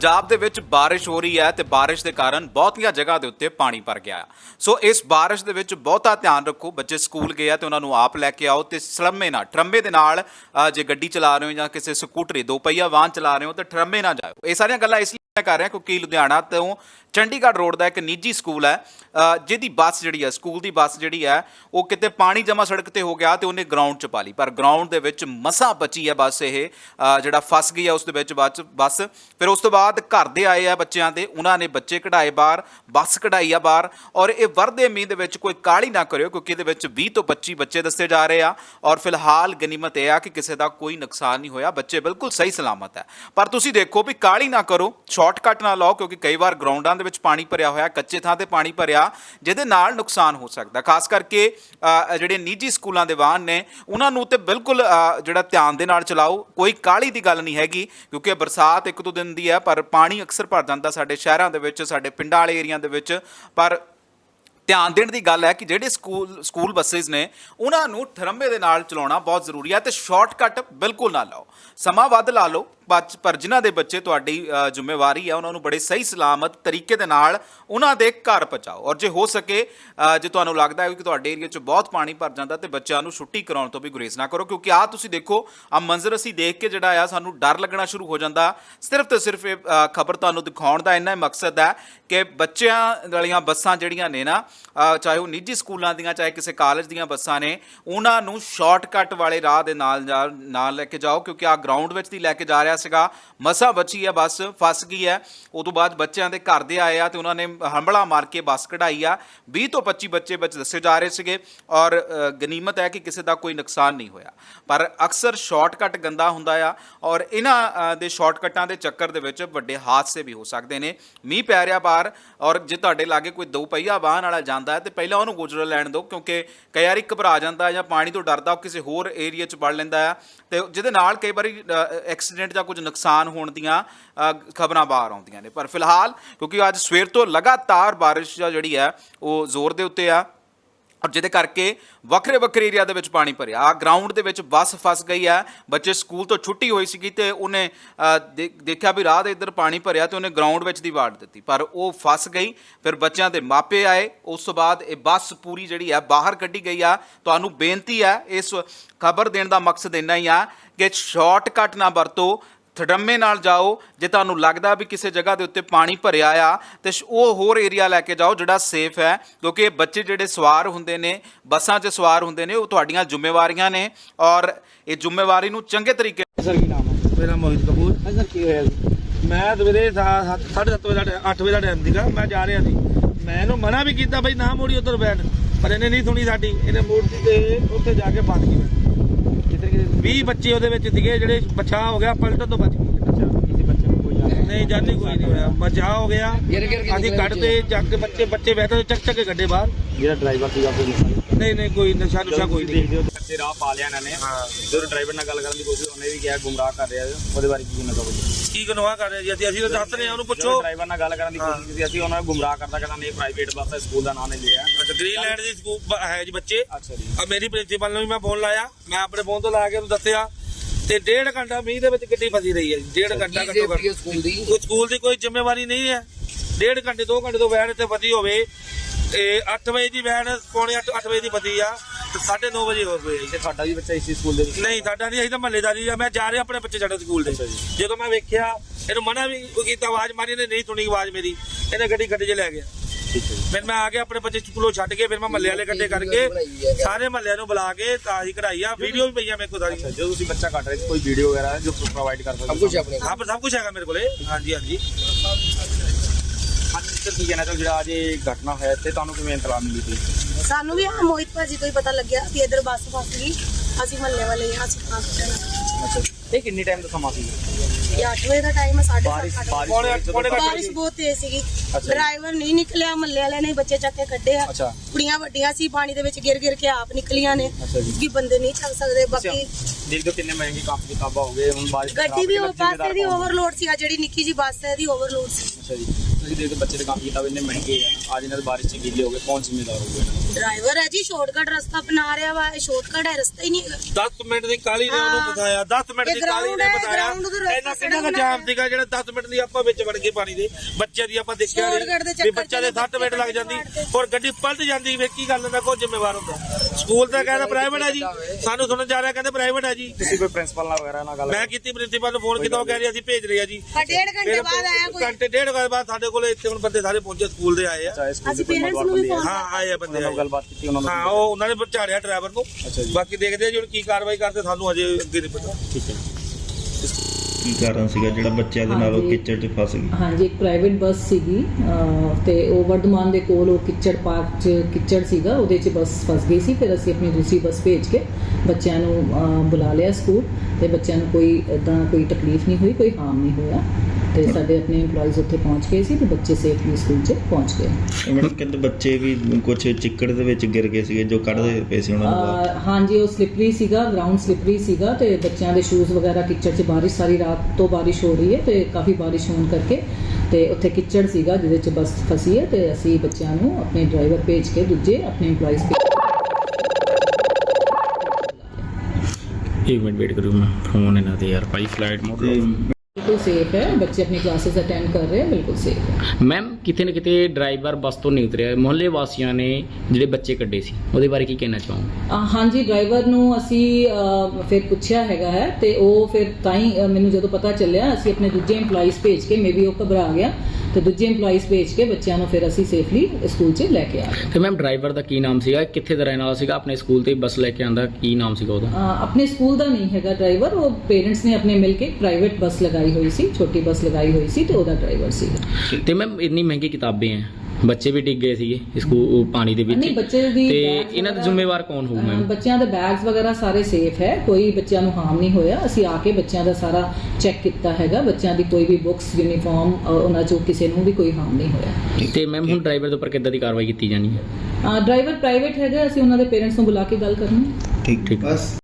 ਪੰਜਾਬ ਦੇ ਵਿੱਚ ਬਾਰਿਸ਼ ਹੋ ਰਹੀ ਹੈ ਤੇ ਬਾਰਿਸ਼ ਦੇ ਕਾਰਨ ਬਹੁਤੀਆਂ ਜਗ੍ਹਾ ਦੇ ਉੱਤੇ ਪਾਣੀ ਭਰ ਗਿਆ ਸੋ ਇਸ ਬਾਰਿਸ਼ ਦੇ ਵਿੱਚ ਬਹੁਤਾ ਧਿਆਨ ਰੱਖੋ। ਬੱਚੇ ਸਕੂਲ ਗਏ ਆ ਤੇ ਉਹਨਾਂ ਨੂੰ ਆਪ ਲੈ ਕੇ ਆਓ ਤੇ ਸਲਮੇ ਨਾਲ ਟਰੰਬੇ ਦੇ ਨਾਲ ਜੇ ਗੱਡੀ ਚਲਾ ਰਹੇ ਹੋ ਜਾਂ ਕਿਸੇ ਸਕੂਟਰੀ, ਦੋ ਪਹੀਆ ਵਾਹਨ ਚਲਾ ਰਹੇ ਹੋ ਤਾਂ ਟਰੰਬੇ ਨਾ ਜਾਓ ਇਹ ਸਾਰੀਆਂ ਗੱਲਾਂ ਇਸ ਲਈ ਮੈਂ ਕਰ ਰਿਹਾ ਕਿਉਂਕਿ ਲੁਧਿਆਣਾ ਤੋਂ ਚੰਡੀਗੜ੍ਹ ਰੋਡ ਦਾ ਇੱਕ ਨਿੱਜੀ ਸਕੂਲ ਹੈ ਜਿਹਦੀ ਬੱਸ ਜਿਹੜੀ ਹੈ, ਸਕੂਲ ਦੀ ਬੱਸ ਜਿਹੜੀ ਹੈ, ਉਹ ਕਿਤੇ ਪਾਣੀ ਜਮਾ ਸੜਕ ਤੇ ਹੋ ਗਿਆ ਤੇ ਉਹਨੇ ਗਰਾਊਂਡ 'ਚ ਪਾ ਲਈ। ਪਰ ਗਰਾਊਂਡ ਦੇ ਵਿੱਚ ਮਸਾ ਬਚੀ ਹੈ ਬੱਸ ਇਹ ਜਿਹੜਾ ਫਸ ਗਈ ਹੈ ਉਸ ਦੇ ਵਿੱਚ ਬੱਸ ਬੱਸ। ਫਿਰ ਉਸ ਤੋਂ ਬਾਅਦ ਘਰ ਦੇ ਆਏ ਆ ਬੱਚਿਆਂ ਦੇ, ਉਹਨਾਂ ਨੇ ਬੱਚੇ ਕਢਾਏ ਬਾਹਰ, ਬੱਸ ਕਢਾਈ ਆ ਬਾਹਰ ਔਰ ਇਹ ਵਰਦੇ ਮੀਂਹ ਦੇ ਵਿੱਚ ਕੋਈ ਕਾਹਲੀ ਨਾ ਕਰਿਓ ਕਿਉਂਕਿ ਇਹਦੇ ਵਿੱਚ 20 ਤੋਂ 25 ਬੱਚੇ ਦੱਸੇ ਜਾ ਰਹੇ ਆ ਔਰ ਫਿਲਹਾਲ ਗਨੀਮਤ ਇਹ ਆ ਕਿ ਕਿਸੇ ਦਾ ਕੋਈ ਨੁਕਸਾਨ ਨਹੀਂ ਹੋਇਆ, ਬੱਚੇ ਬਿਲਕੁਲ ਸਹੀ ਸਲਾਮਤ ਹੈ। ਪਰ ਤੁਸੀਂ ਦੇਖੋ ਵੀ ਕਾਹਲੀ ਨਾ ਕਰੋ, ਸ਼ਾਰਟਕਟ ਨਾ ਲਾਓ ਕਿਉਂਕਿ ਕਈ ਵਾਰ ਗਰਾਊਂਡਾਂ ਦੇ ਵਿੱਚ ਪਾਣੀ ਭਰਿਆ ਹੋਇਆ, ਕੱਚੇ ਥਾਂ ਤੇ ਪਾਣੀ ਭਰਿਆ, ਜਿਹਦੇ ਨਾਲ ਨੁਕਸਾਨ ਹੋ ਸਕਦਾ। ਖਾਸ ਕਰਕੇ ਜਿਹੜੇ ਨਿੱਜੀ ਸਕੂਲਾਂ ਦੇ ਵਾਹਨ ਨੇ, ਉਹਨਾਂ ਨੂੰ ਤੇ ਬਿਲਕੁਲ ਜਿਹੜਾ ਧਿਆਨ ਦੇ ਨਾਲ ਚਲਾਓ, ਕੋਈ ਕਾਹਲੀ ਦੀ ਗੱਲ ਨਹੀਂ ਹੈਗੀ, ਕਿਉਂਕਿ ਬਰਸਾਤ ਇੱਕ ਦੋ ਦਿਨ ਦੀ ਹੈ, ਪਰ ਪਾਣੀ ਅਕਸਰ ਭਰ ਜਾਂਦਾ ਸਾਡੇ ਸ਼ਹਿਰਾਂ ਦੇ ਵਿੱਚ, ਸਾਡੇ ਪਿੰਡਾਂ ਵਾਲੇ ਏਰੀਆ ਦੇ ਵਿੱਚ। ਪਰ ਧਿਆਨ ਦੇਣ ਦੀ ਗੱਲ ਹੈ ਕਿ ਜਿਹੜੇ ਸਕੂਲ ਸਕੂਲ ਬੱਸਸ ਨੇ, ਉਹਨਾਂ ਨੂੰ ਥਰੰਬੇ ਦੇ ਨਾਲ ਚਲਾਉਣਾ ਬਹੁਤ ਜ਼ਰੂਰੀ ਹੈ ਤੇ ਸ਼ਾਰਟਕਟ ਬਿਲਕੁਲ ਨਾ ਲਾਓ। ਸਮਾਂ ਵੱਧ ਲਾ ਲਓ ਬੱਚ- ਪਰ ਜਿਨ੍ਹਾਂ ਦੇ ਬੱਚੇ ਤੁਹਾਡੀ ਜ਼ਿੰਮੇਵਾਰੀ ਹੈ ਉਹਨਾਂ ਨੂੰ ਬੜੇ ਸਹੀ ਸਲਾਮਤ ਤਰੀਕੇ ਦੇ ਨਾਲ ਉਹਨਾਂ ਦੇ ਘਰ ਪਹੁੰਚਾਓ। ਔਰ ਜੇ ਹੋ ਸਕੇ ਜੇ ਤੁਹਾਨੂੰ ਲੱਗਦਾ ਹੈ ਕਿ ਤੁਹਾਡੇ ਏਰੀਆ 'ਚ ਬਹੁਤ ਪਾਣੀ ਭਰ ਜਾਂਦਾ ਤੇ ਬੱਚਿਆਂ ਨੂੰ ਛੁੱਟੀ ਕਰਾਉਣ ਤੋਂ ਵੀ ਗੁਰੇਜ਼ ਨਾ ਕਰੋ, ਕਿਉਂਕਿ ਆ ਤੁਸੀਂ ਦੇਖੋ ਆ ਮੰਜ਼ਰ ਅਸੀਂ ਦੇਖ ਕੇ ਜਿਹੜਾ ਆ, ਸਾਨੂੰ ਡਰ ਲੱਗਣਾ ਸ਼ੁਰੂ ਹੋ ਜਾਂਦਾ। ਸਿਰਫ ਤੇ ਸਿਰਫ ਇਹ ਖਬਰ ਤੁਹਾਨੂੰ ਦਿਖਾਉਣ ਦਾ ਇੰਨਾ ਹੀ ਮਕਸਦ ਹੈ ਕਿ ਬੱਚਿਆਂ ਵਾਲੀਆਂ ਬੱਸਾਂ ਜਿਹੜੀਆਂ ਨੇ ਨਾ ਚਾਹੇ ਉਹ ਨਿੱਜੀ ਸਕੂਲਾਂ ਦੀਆਂ, ਚਾਹੇ ਕਿਸੇ ਕਾਲਜ ਦੀਆਂ ਬੱਸਾਂ ਨੇ, ਉਹਨਾਂ ਨੂੰ ਸ਼ਾਰਟਕਟ ਵਾਲੇ ਰਾਹ ਦੇ ਨਾਲ ਨਾਲ ਲੈ ਕੇ ਜਾਓ, ਕਿਉਂਕਿ ਆ ਗਰਾਊਂਡ ਵਿੱਚ ਦੀ ਲੈ ਕੇ ਜਾ ਰਿਹਾ ਸੀਗਾ ਮਸਾ ਬਚੀ ਹੈ ਬੱਸ ਫਸ ਗਈ ਹੈ ਉਸ ਤੋਂ ਬਾਅਦ ਬੱਚਿਆਂ ਦੇ ਘਰ ਦੇ ਆਏ ਆ ਤੇ ਉਹਨਾਂ ਨੇ ਹੰਬਲਾ ਮਾਰ ਕੇ ਬੱਸ ਕਢਾਈ ਆ। 20 ਤੋਂ 25 ਬੱਚੇ ਵਿੱਚ ਦੱਸੇ ਜਾ ਰਹੇ ਸੀਗੇ ਔਰ ਗਨੀਮਤ ਹੈ ਕਿ ਕਿਸੇ ਦਾ ਕੋਈ ਨੁਕਸਾਨ ਨਹੀਂ ਹੋਇਆ। ਪਰ ਅਕਸਰ ਸ਼ਾਰਟਕਟ ਗੰਦਾ ਹੁੰਦਾ ਆ ਔਰ ਇਹਨਾਂ ਅ, ਦੇ ਸ਼ਾਰਟਕਟਾਂ ਦੇ ਚੱਕਰ ਦੇ ਵਿੱਚ ਵੱਡੇ ਹਾਦਸੇ ਵੀ ਹੋ ਸਕਦੇ ਨੇ। ਮੀਂਹ ਪੈ ਰਿਹਾ ਬਾਹਰ ਔਰ ਜੇ ਤੁਹਾਡੇ ਲਾਗੇ ਕੋਈ ਦੋ ਪਹੀਆ ਵਾਹਨ ਵਾਲਾ ਜਾਂਦਾ ਹੈ ਤੇ ਪਹਿਲਾਂ ਉਹਨੂੰ ਗੁਜ਼ਰ ਲੈਣ ਦਿਓ ਕਿਉਂਕਿ ਕਈ ਵਾਰੀ ਘਬਰਾ ਜਾਂਦਾ ਜਾਂ ਪਾਣੀ ਤੋਂ ਡਰਦਾ ਉਹ ਕਿਸੇ ਹੋਰ ਏਰੀਆ 'ਚ ਵੜ ਲੈਂਦਾ ਆ। ਤੇ ਜਿਹਦੇ ਨਾਲ ਕਈ ਵਾਰੀ ਐਕਸੀਡੈਂਟ ਜਾਂ ਕੁਝ ਨੁਕਸਾਨ ਹੋਣ ਦੀਆਂ ਖਬਰਾਂ ਬਾਹਰ ਆਉਂਦੀਆਂ ਨੇ। ਪਰ ਫਿਲਹਾਲ, ਕਿਉਂਕਿ ਅੱਜ ਸਵੇਰ ਤੋਂ ਲਗਾਤਾਰ ਬਾਰਿਸ਼ ਜਿਹੜੀ ਹੈ, ਉਹ ਜ਼ੋਰ ਦੇ ਉੱਤੇ ਆ, ਔਰ ਜਿਹਦੇ ਕਰਕੇ ਵੱਖਰੇ ਵੱਖਰੇ ਏਰੀਆ ਦੇ ਵਿੱਚ ਪਾਣੀ ਭਰਿਆ। ਆ ਗਰਾਊਂਡ ਦੇ ਵਿੱਚ ਬੱਸ ਫਸ ਗਈ ਹੈ। ਬੱਚੇ ਸਕੂਲ ਤੋਂ ਛੁੱਟੀ ਹੋਈ ਸੀਗੀ ਤੇ ਉਹਨੇ ਦੇ- ਦੇਖਿਆ ਵੀ ਰਾਹ ਦੇ ਇੱਧਰ ਪਾਣੀ ਭਰਿਆ ਤੇ ਉਹਨੇ ਗਰਾਊਂਡ ਵਿੱਚ ਦੀ ਵਾੜ ਦਿੱਤੀ। ਪਰ ਉਹ ਫਸ ਗਈ, ਫਿਰ ਬੱਚਿਆਂ ਦੇ ਮਾਪੇ ਆਏ। ਉਸ ਤੋਂ ਬਾਅਦ ਇਹ ਬੱਸ ਪੂਰੀ ਜਿਹੜੀ ਹੈ, ਬਾਹਰ ਕੱਢੀ ਗਈ ਆ। ਤੁਹਾਨੂੰ ਬੇਨਤੀ ਹੈ, ਇਸ ਖਬਰ ਦੇਣ ਦਾ ਮਕਸਦ ਇੰਨਾ ਹੀ ਆ ਕਿ ਸ਼ਾਰਟਕਟ ਨਾ ਵਰਤੋ। ਥੜੰਮੇ ਨਾਲ ਜਾਓ ਜੇ ਤੁਹਾਨੂੰ ਲੱਗਦਾ ਵੀ ਕਿਸੇ ਜਗ੍ਹਾ ਦੇ ਉੱਤੇ ਪਾਣੀ ਭਰਿਆ ਆ ਤੇ ਉਹ ਹੋਰ ਏਰੀਆ ਲੈ ਕੇ ਜਾਓ ਜਿਹੜਾ ਸੇਫ ਹੈ ਕਿਉਂਕਿ ਇਹ ਬੱਚੇ ਜਿਹੜੇ ਸਵਾਰ ਹੁੰਦੇ ਨੇ ਬੱਸਾਂ 'ਚ ਸਵਾਰ ਹੁੰਦੇ ਨੇ ਉਹ ਤੁਹਾਡੀਆਂ ਜ਼ਿੰਮੇਵਾਰੀਆਂ ਨੇ ਔਰ ਇਹ ਜ਼ਿੰਮੇਵਾਰੀ ਨੂੰ ਚੰਗੇ ਤਰੀਕੇ ਸਰ ਕੀ ਨਾਮ ਹੈ? ਮੇਰਾ ਮੋਹਿਤ ਕਪੂਰ। ਹਾਂ ਸਰ ਕੀ ਹੋਇਆ ਜੀ? ਮੈਂ ਸਵੇਰੇ 7:30 ਵਜੇ ਦਾ 8 ਵਜੇ ਦਾ ਟਾਈਮ ਸੀਗਾ ਮੈਂ ਜਾ ਰਿਹਾ ਸੀ। ਮੈਂ ਇਹਨੂੰ ਮਨਾ ਵੀ ਕੀਤਾ ਬਈ ਨਾ ਮੋੜੀ ਉਧਰ ਬੈਠ ਪਰ ਇਹਨੇ ਨਹੀਂ ਸੁਣੀ ਸਾਡੀ ਇਹਨੇ ਮੋੜਤੀ ਤੇ ਉੱਥੇ ਜਾ ਕੇ ਫਸ ਗਈ 20 ਬੱਚੇ ਉਹਦੇ ਵਿੱਚ ਸੀਗੇ ਜਿਹੜੇ ਬਚਾਅ ਹੋ ਗਿਆ ਪਲਟਣ ਤੋਂ ਬਚ ਗਏ। ਅੱਛਾ ਕਿਸੇ ਬੱਚੇ ਨੂੰ ਕੋਈ ਜਾਨ ਨਹੀਂ ਜਾਨੀ ਕੋਈ ਨਹੀਂ ਹੋਇਆ। ਬਚਾਅ ਹੋ ਗਿਆ। ਅਸੀਂ ਕੱਢਦੇ ਚੱਕ ਕੇ ਬੱਚੇ ਬੱਚੇ ਬੈਠੇ ਚੱਕ ਚੱਕ ਕੇ ਗੱਡੇ ਬਾਹਰ। ਜਿਹੜਾ ਡਰਾਈਵਰ ਸੀਗਾ ਕੋਈ ਨਹੀਂ ਨਹੀਂ ਨਹੀਂ ਕੋਈ ਨਸ਼ਾ ਨੁਸ਼ਾ ਕੋਈ ਨਹੀਂ। ਕੱਚੇ ਰਾਹ ਪਾ ਲਿਆ ਇਹਨਾਂ ਨੇ। ਜਦੋਂ ਡਰਾਈਵਰ ਨਾਲ ਗੱਲ ਕਰਨ ਦੀ ਕੋਸ਼ਿਸ਼ ਉਹਨੇ ਵੀ ਕਿਹਾ ਗੁੰਮਰਾਹ ਕਰ ਰਿਹਾ ਉਹਦੇ ਬਾਰੇ ਕੀ ਕਹਿਣਾ ਚਾਹੋਗੇ ਕੀ ਗਨਵਾ ਕਰ ਰਹੇ ਜੀ? ਅਸੀਂ ਅਸੀਂ ਤਾਂ ਦੱਸ ਰਹੇ ਹਾਂ ਉਹਨੂੰ ਪੁੱਛੋ। ਡਰਾਈਵਰ ਨਾਲ ਗੱਲ ਕਰਨ ਦੀ ਕੋਸ਼ਿਸ਼ ਕੀਤੀ ਅਸੀਂ ਉਹਨਾਂ ਨੂੰ ਗੁੰਮਰਾਹ ਕਰਦਾ ਕਹਿੰਦਾ ਨਹੀਂ ਪ੍ਰਾਈਵੇਟ ਬੱਸ ਹੈ ਸਕੂਲ ਦਾ ਨਾਮ ਨਹੀਂ ਲਿਆ ਅੱਛਾ ਗ੍ਰੀਨਲੈਂਡ ਦੀ ਸਕੂਲ ਹੈ ਜੀ ਬੱਚੇ। ਅੱਛਾ ਜੀ। ਆ ਮੇਰੀ ਪ੍ਰਿੰਸੀਪਲ ਨੂੰ ਵੀ ਮੈਂ ਫੋਨ ਲਾਇਆ। ਮੈਂ ਆਪਣੇ ਫੋਨ ਤੋਂ ਲਾ ਕੇ ਉਹਨੂੰ ਦੱਸਿਆ ਤੇ ਡੇਢ ਘੰਟਾ ਮੀਂਹ ਦੇ ਵਿੱਚ ਗੱਡੀ ਫਸੀ ਰਹੀ ਹੈ ਜੀ। ਡੇਢ ਘੰਟਾ ਘੱਟੋ ਘੱਟ। ਸਕੂਲ ਦੀ? ਕੋਈ ਸਕੂਲ ਦੀ ਕੋਈ ਜ਼ਿੰਮੇਵਾਰੀ ਨਹੀਂ ਹੈ। ਡੇਢ ਘੰਟੇ 2 ਘੰਟੇ ਤੋਂ ਵੈਨ ਇੱਥੇ ਫਸੀ ਹੋਵੇ। ਤੇ 8 ਵਜੇ ਦੀ ਵੈਨ ਪੌਣੇ 8 8 ਵਜੇ ਦੀ ਫਸੀ ਆ। ਤੇ 9:30 ਵਜੇ ਹੋ ਗਈ ਤੇ ਸਾਡਾ ਵੀ ਬੱਚਾ ਇਸੇ ਸਕੂਲ ਦੇ ਵਿੱਚ? ਨਹੀਂ ਸਾਡਾ ਨਹੀਂ ਅਸੀਂ ਤਾਂ ਮਹੱਲੇਦਾਰੀ ਆ। ਮੈਂ ਜਾ ਰਿਹਾ ਆਪਣੇ ਬੱਚੇ ਛੱਡ ਸਕੂਲ ਦੇ। ਜਦੋਂ ਮੈਂ ਵੇਖਿਆ ਇਹਨੂੰ ਮਨਾ ਵੀ ਕੀਤਾ ਆਵਾਜ਼ ਮਾਰੀ ਇਹਨੇ ਨਹੀਂ ਸੁਣੀ ਆਵਾਜ਼ ਮੇਰੀ। ਇਹਨੇ ਗੱਡੀ ਗੱਡੇ 'ਚ ਲੈ ਗਿਆ। ਹੈ ਫਿਰ ਮੈਂ ਆ ਕੇ ਆਪਣੇ ਬੱਚੇ ਸਕੂਲੋਂ ਛੱਡ ਕੇ ਫਿਰ ਮੈਂ ਮਹੱਲੇ ਵਾਲੇ ਇਕੱਠੇ ਕਰਕੇ ਸਾਰੇ ਮਹੱਲਿਆਂ ਨੂੰ ਬੁਲਾ ਕੇ ਤਾਹੀ ਕਢਾਈ ਆ। ਵੀਡੀਓ ਵੀ ਪਈਆਂ ਮੇਰੇ ਕੋਲ ਸਾਰੀ ਜਦੋਂ ਤੁਸੀਂ ਬੱਚਾ ਕੱਢ ਰਹੇ ਸੀ ਕੋਈ ਵੀਡੀਓ ਵਗੈਰਾ ਹੈ ਜੋ ਪ੍ਰੋਵਾਈਡ ਕਰ ਸਕਦੇ ਸਭ ਕੁਝ ਆਪਣੇ ਸਭ ਸਭ ਕੁਝ ਹੈਗਾ ਮੇਰੇ ਕੋਲੇ? ਹਾਂਜੀ ਹਾਂਜੀ। ਸਰ ਕੀ ਕਹਿਣਾ ਚਾਹੋ? ਜਿਹੜਾ ਅੱਜ ਇਹ ਘਟਨਾ ਹੋਇਆ ਤੇ ਤੁਹਾਨੂੰ ਕਿਵੇਂ ਇਤਲਾਹ ਮਿਲੀ ਸੀ? ਸਾਨੂੰ ਵੀ ਆ ਮੋਹਿਤ ਭਾਜੀ ਤੋਂ ਹੀ ਪਤਾ ਲੱਗਿਆ ਕਿ ਇਧਰ ਬੱਸ ਫਸ ਗਈ। ਅਸੀਂ ਮਹੱਲੇ ਵਾਲੇ ਹਾਂ ਅਸੀਂ ਖਾਸ ਕਰਨਾ ਅੱਛਾ ਇਹ ਕਿੰਨੀ ਟਾਈਮ ਦਾ ਸਮਾਂ ਸੀ? ਇਹ 8 ਵਜੇ ਦਾ ਟਾਈਮ ਹੈ ਸਾਢੇ ਬਾਰਿਸ਼ ਸੱਤ ਅੱਠ ਬਾਰਿਸ਼ ਬਹੁਤ ਤੇਜ਼ ਸੀਗੀ। ਡਰਾਈਵਰ ਨਹੀਂ ਨਿਕਲਿਆ ਮਹੱਲੇ ਵਾਲਿਆਂ ਨੇ ਬੱਚੇ ਚੱਕ ਕੇ ਕੱਢਿਆ ਅੱਛਾ। ਕੁੜੀਆਂ ਵੱਡੀਆਂ ਸੀ ਪਾਣੀ ਦੇ ਵਿੱਚ ਗਿਰ ਗਿਰ ਕੇ ਆਪ ਨਿਕਲੀਆਂ ਨੇ। ਕਿ ਬੰਦੇ ਨਹੀਂ ਚੱਕ ਸਕਦੇ ਬਾਕੀ ਦੇਖ ਦਿਓ ਕਿੰਨੇ ਮਹਿੰਗੇ ਕਾਪੀ ਕਿਤਾਬਾਂ ਹੋ ਗਏ ਹੁਣ ਬਾਰਿਸ਼ ਗੱਡੀ ਵੀ ਉਹ ਬੱਸ ਦੀ ਓਵਰਲੋਡ ਸੀ ਆ ਜਿਹੜੀ ਨਿੱਕੀ ਜੀ ਬੱਸ ਹੈ ਇਹਦੀ ਓਵਰਲੋਡ ਸੀ। ਅੱਛਾ ਜੀ। ਤੁਸੀਂ ਦੇਖੋ ਬੱਚੇ ਦੇ ਕੰਮ ਕੀਤਾ ਵੀ ਇੰਨੇ ਮਹਿੰਗੇ ਆ ਅੱਜ ਇਹਨਾਂ ਦੇ ਬਾਰਿਸ਼ ਚ ਗਿੱਲੇ ਹੋ ਗਏ ਕੌਣ ਜ਼ਿੰਮੇਦਾਰ ਹੋਊਗਾ ਇਹਨਾਂ ਦਾ? ਡਰਾਈਵਰ ਹੈ ਜੀ ਸ਼ਾਰਟਕਟ ਰਸਤਾ ਅਪਣਾ ਰਿਹਾ ਵਾ ਇਹ ਸ਼ਾਰਟਕਟ ਹੈ ਰਸਤਾ ਹੀ ਨਹੀਂ ਹੈਗਾ 10 ਮਿੰਟ ਦੀ ਕਾਲੀ ਨੇ ਉਹਨੂੰ। ਬਤਾਇਆ 10 ਮਿੰਟ ਦੀ ਕਾਲੀ ਨੇ ਬਤਾਇਆ ਇਹਨਾਂ ਕਿੰਨਾ ਦਾ ਜਾਮ ਨਾਲ। ਸੀਗਾ ਜਿਹੜਾ 10 ਮਿੰਟ ਦੀ ਆਪਾਂ ਵਿੱਚ ਵੜ ਗਏ ਪਾਣੀ ਦੇ ਬੱਚਿਆਂ ਦੀ ਆਪਾਂ ਦੇਖਿਆ ਵੀ ਚੱਕਰ ਬੱਚਾ ਦੇ ਚ 60 ਮਿੰਟ ਲੱਗ ਜਾਂਦੀ ਔਰ ਗੱਡੀ ਪਲਟ ਜਾਂਦੀ ਵੇ ਕੀ ਗੱਲ ਦਾ ਕੋਈ ਜ਼ਿੰਮੇਵਾਰ ਹੁੰਦਾ ਸਕੂਲ ਤਾਂ ਕਹਿੰਦਾ ਪ੍ਰਾਈਵੇਟ ਹੈ ਜੀ। ਸਾਨੂੰ ਸੁਣਨ ਜਾ ਰਿਹਾ ਕਹਿੰਦੇ ਪ੍ਰਾਈਵੇਟ ਹੈ ਜੀ। ਤੁਸੀਂ ਕੋਈ ਪ੍ਰਿੰਸੀਪਲ ਨਾਲ ਵਗੈਰਾ ਨਾਲ ਗੱਲ ਮੈਂ ਕੀਤੀ ਪ੍ਰਿੰਸੀਪਲ ਨੂੰ ਫੋਨ ਕੀਤਾ ਉਹ ਕਹਿ ਰਹੀ ਅਸੀਂ ਭੇਜ ਰਹੇ ਆ ਜੀ ਡੇਢ ਘੰਟੇ ਫਿਰ ਬਾਅਦ ਆਇਆ ਕੋਈ? ਘੰਟੇ ਡੇਢ ਘੰਟੇ ਬਾਅਦ ਸਾਡੇ ਕੋਲ ਇੱਥੇ ਹੁਣ ਬੰਦੇ ਸਾਰੇ ਪਹੁੰਚੇ ਸਕੂਲ ਦੇ ਆਏ ਆ। ਅਸੀਂ ਮਦਦ ਨੂੰ ਵੀ phone ਹਾਂ ਆਏ ਆ ਬੰਦੇ ਉਹਨਾਂ ਨਾਲ। ਗੱਲਬਾਤ ਕੀਤੀ ਉਹਨਾਂ ਨੂੰ ਹਾਂ ਉਹ ਉਹਨਾਂ ਨੇ ਝਾੜਿਆ ਡਰਾਈਵਰ ਨੂੰ। ਬਾਕੀ ਦੇਖਦੇ ਆ ਜੀ ਹੁਣ ਕੀ ਕਾਰਵਾਈ ਕਰਦੇ ਸਾਨੂੰ ਅਜੇ ਅੱਗੇ ਨਹੀਂ ਪਤਾ। ਠੀਕ ਹੈ। ਕੀ ਕਾਰਨ ਸੀਗਾ ਜਿਹੜਾ ਬੱਚਿਆਂ ਦੇ ਨਾਲ ਉਹ ਹਾਂਜੀ। ਕਿਚੜ 'ਚ ਫਸ ਗਈ ਹਾਂਜੀ ਇੱਕ ਪ੍ਰਾਈਵੇਟ ਬੱਸ ਸੀਗੀ ਅਹ ਤੇ ਉਹ ਵਰਧਮਾਨ ਦੇ ਕੋਲ ਉਹ ਕਿਚੜ ਪਾਰਕ 'ਚ ਕਿਚੜ ਸੀਗਾ ਉਹਦੇ 'ਚ ਬੱਸ ਫਸ ਗਈ ਸੀ ਫਿਰ ਅਸੀਂ ਆਪਣੀ ਦੂਸਰੀ ਬੱਸ ਭੇਜ ਕੇ ਬੱਚਿਆਂ ਨੂੰ ਅਹ, ਬੁਲਾ ਲਿਆ ਸਕੂਲ ਤੇ ਬੱਚਿਆਂ ਨੂੰ ਕੋਈ ਇਦਾਂ ਕੋਈ ਤਕਲੀਫ ਨਹੀਂ ਹੋਈ ਕੋਈ ਹਾਰਮ ਨਹੀਂ ਹੋਇਆ ਤੇ ਸਾਡੇ ਆਪਣੇ EMPLOYEES ਉੱਥੇ ਪਹੁੰਚ ਗਏ ਸੀ ਤੇ ਬੱਚੇ ਸੇਫਲੀ ਸਕੂਲ 'ਚ ਪਹੁੰਚ ਗਏ। ਮੈਡਮ ਕਹਿੰਦੇ ਬੱਚੇ ਵੀ ਕੁਝ ਚਿੱਕੜ ਦੇ ਵਿੱਚ ਗਿਰ ਗਏ ਸੀਗੇ ਜੋ ਕੱਢਦੇ ਪਏ ਸੀ ਉਹਨਾਂ ਨੂੰ ਬਾਹਰ? ਅਹ, ਹਾਂਜੀ ਉਹ ਸਲਿਪਰੀ ਸੀਗਾ ਗਰਾਊਂਡ ਸਲਿਪਰੀ ਸੀਗਾ ਤੇ ਬੱਚਿਆਂ ਦੇ ਸ਼ੂਜ਼ ਵਗੈਰਾ ਕਿਚੜ 'ਚ ਬਾਰਿਸ਼ ਸਾਰੀ ਰਾਤ ਤੋਂ ਬਾਰਿਸ਼ ਹੋ ਰਹੀ ਹੈ ਤੇ ਕਾਫੀ ਬਾਰਿਸ਼ ਹੋਣ ਕਰਕੇ ਤੇ ਉੱਥੇ ਕਿਚੜ ਸੀਗਾ ਜਿਹਦੇ 'ਚ ਬੱਸ ਫਸੀ ਹੈ ਤੇ ਅਸੀਂ ਬੱਚਿਆਂ ਨੂੰ ਆਪਣੇ ਡਰਾਈਵਰ ਭੇਜ ਕੇ ਦੂਜੇ ਆਪਣੇ EMPLOYEES ਇੱਕ ਮਿੰਟ ਵੇਟ ਕਰੋ ਮੈਂ ਫੋਨ ਇਹਨਾਂ ਦੇ ਯਾਰ ਭਾਈ ਫਲਾਈਟ ਮੋਡ ਤੇ ਬਿਲਕੁਲ ਸੇਫ ਹੈ। ਬੱਚੇ ਆਪਣੀ ਕਲਾਸਿਸ ਅਟੈਂਡ ਕਰ ਰਹੇ ਹੈ ਬਿਲਕੁਲ ਸੇਫ ਹੈ। ਮੈਮ ਕਿਤੇ ਨਾ ਕਿਤੇ ਡਰਾਈਵਰ ਬੱਸ ਤੋਂ ਨਹੀਂ ਉਤਰਿਆ। ਮੁਹੱਲੇ ਵਾਸੀਆਂ ਨੇ ਜਿਹੜੇ ਬੱਚੇ ਕੱਢੇ ਸੀ ਉਹਦੇ ਬਾਰੇ ਕੀ ਕਹਿਣਾ ਚਾਹੋ ਅਹ ਹਾਂਜੀ ਡਰਾਈਵਰ ਨੂੰ ਅਸੀਂ ਫਿਰ ਪੁੱਛਿਆ ਹੈਗਾ ਹੈ ਤੇ ਉਹ ਫਿਰ ਤਾਂ ਹੀ ਮੈਨੂੰ ਜਦੋਂ ਪਤਾ ਚੱਲਿਆ ਅਸੀਂ ਆਪਣੇ ਦੂਜੇ EMPLOYEES ਭੇਜ ਕੇ ਮੇਬੀ ਉਹ ਘਬਰਾ ਗਿਆ। ਤੇ ਦੂਜੇ EMPLOYEES ਭੇਜ ਕੇ ਬੱਚਿਆਂ ਨੂੰ ਫਿਰ ਅਸੀਂ ਸੇਫਲੀ ਸਕੂਲ 'ਚ ਲੈ ਕੇ ਆ ਗਏ। ਤੇ ਮੈਮ ਡਰਾਈਵਰ ਦਾ ਕੀ ਨਾਮ ਸੀਗਾ? ਕਿੱਥੇ ਦਾ ਰਹਿਣ ਵਾਲਾ ਸੀਗਾ? ਆਪਣੇ ਸਕੂਲ ਤੇ ਬੱਸ ਲੈ ਕੇ ਆਂਦਾ ਕੀ ਨਾਮ ਸੀਗਾ ਉਹਦਾ? ਅਹ ਆਪਣੇ ਸਕੂਲ ਦਾ ਨਹੀਂ ਹੈਗਾ ਡਰਾਈਵਰ ਉਹ ਪੇਰੈਂਟਸ ਨੇ ਆਪਣੇ ਮਿਲ ਕੇ ਪ੍ਰਾਈਵੇਟ ਬੱਸ ਲਗਾਈ ਹੋਈ ਸੀ ਛੋਟੀ ਬੱਸ ਲਗਾਈ ਹੋਈ ਸੀ ਤੇ ਉਹਦਾ ਡਰਾਈਵਰ ਸੀ ਤੇ ਮੈਮ ਇੰਨੀ ਮਹਿੰਗੀ ਕਿਤਾਬਾਂ ਹੈ। ਬੱਚੇ ਵੀ ਡਿੱਗ ਗਏ ਸੀਗੇ ਸਕੂਲ ਪਾਣੀ ਦੇ ਵਿੱਚ। ਨਹੀਂ ਬੱਚੇ ਦੀ ਤੇ ਇਹਨਾਂ ਦਾ ਜ਼ਿੰਮੇਵਾਰ ਕੌਣ ਹੋਊ ਮੈਮ ਬੱਚਿਆਂ ਦੇ ਬੈਗਸ ਵਗੈਰਾ ਸਾਰੇ ਸੇਫ ਹੈ ਕੋਈ ਬੱਚਿਆਂ ਨੂੰ ਹਾਰਮ ਨਹੀਂ ਹੋਇਆ। ਅਸੀਂ ਆ ਕੇ ਬੱਚਿਆਂ ਦਾ ਸਾਰਾ ਚੈੱਕ ਕੀਤਾ ਹੈਗਾ। ਬੱਚਿਆਂ ਦੀ ਕੋਈ ਵੀ ਬੁੱਕਸ ਯੂਨੀਫਾਰਮ ਉਹਨਾਂ ਚੋਂ ਕਿਸੇ ਨੂੰ ਵੀ ਕੋਈ ਹਾਰਮ ਨਹੀਂ ਹੋਇਆ। ਤੇ ਮੈਮ ਹੁਣ ਡਰਾਈਵਰ ਦੇ ਉੱਪਰ ਕਿੱਦਾਂ ਦੀ ਕਾਰਵਾਈ ਕੀਤੀ ਜਾਣੀ ਹੈ? ਡਰਾਈਵਰ ਪ੍ਰਾਈਵੇਟ ਹੈਗਾ ਅਸੀਂ ਉਹਨਾਂ ਦੇ ਪੇਰੈਂਟਸ ਨੂੰ ਬੁਲਾ ਕੇ ਗੱਲ ਕਰਨੀ। ਠੀਕ ਠੀਕ। ਬਸ।